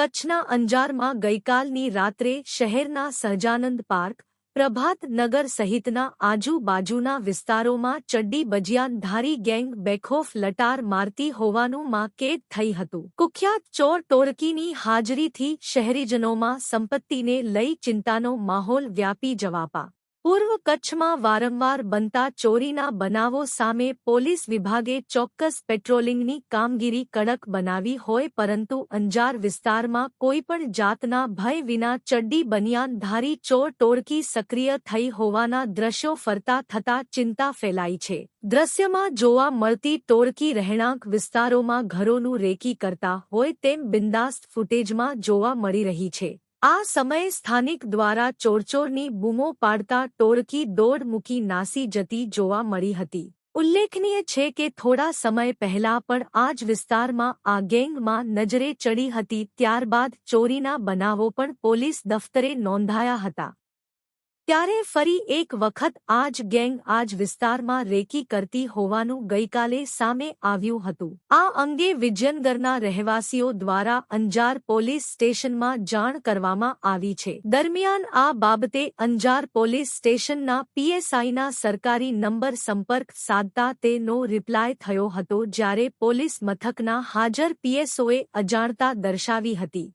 કચ્છના અંજારમાં ગઈકાલની રાત્રે શહેરના સહજાનંદ પાર્ક, પ્રભાત નગર સહિતના આજુબાજુના વિસ્તારોમાં ચડ્ડી બજિયાનધારી ગેંગ બેખોફ લટાર મારતી હોવાનું માકેદ થઈ હતું. કુખ્યાત ચોર ટોરકીની હાજરીથી શહેરીજનોમાં સંપત્તિને લઈ ચિંતાનો માહોલ વ્યાપી જવાપા. પૂર્વ કચ્છમાં વારંવાર બનતા ચોરીના બનાવો સામે પોલીસ વિભાગે ચોક્કસ પેટ્રોલિંગની કામગીરી કડક બનાવી હોય પરંતુ અંજાર વિસ્તારમાં કોઈપણ જાતના ભય વિના ચડ્ડી બનિયાનધારી ચોર ટોળકી સક્રિય થઈ હોવાના દ્રશ્યો ફરતા થતા ચિંતા ફેલાઈ છે. દ્રશ્યમાં જોવા મળતી ટોળકી રહેણાંક વિસ્તારોમાં ઘરોનું રેકી કરતા હોય તેમ બિંદાસ્ત ફૂટેજમાં જોવા મળી રહી છે. આ સમયે સ્થાનિક દ્વારા ચોરચોરની બૂમો પાડતા ટોળકી દોડ મૂકી નાસી જતી જોવા મળી હતી. ઉલ્લેખનીય છે કે થોડા સમય પહેલા પણ આ જ વિસ્તારમાં આ ગેંગમાં નજરે ચડી હતી, ત્યારબાદ ચોરીના બનાવો પણ પોલીસ દફતરે નોંધાયા હતા. ત્યારે ફરી એક વખત આ જ ગેંગ આ જ વિસ્તારમાં રેકી કરતી હોવાનું ગઈકાલે સામે આવ્યું હતું આ અંગે વિજયનગરના રહેવાસીઓ દ્વારા અંજાર પોલીસ સ્ટેશનમાં જાણ કરવામાં આવી છે દરમિયાન આ બાબતે અંજાર પોલીસ સ્ટેશનના પીએસઆઈના સરકારી નંબર સંપર્ક સાધતા તેનો રિપ્લાય થયો હતો, જ્યારે પોલીસ મથકના હાજર પીએસઓએ અજાણતા દર્શાવી હતી.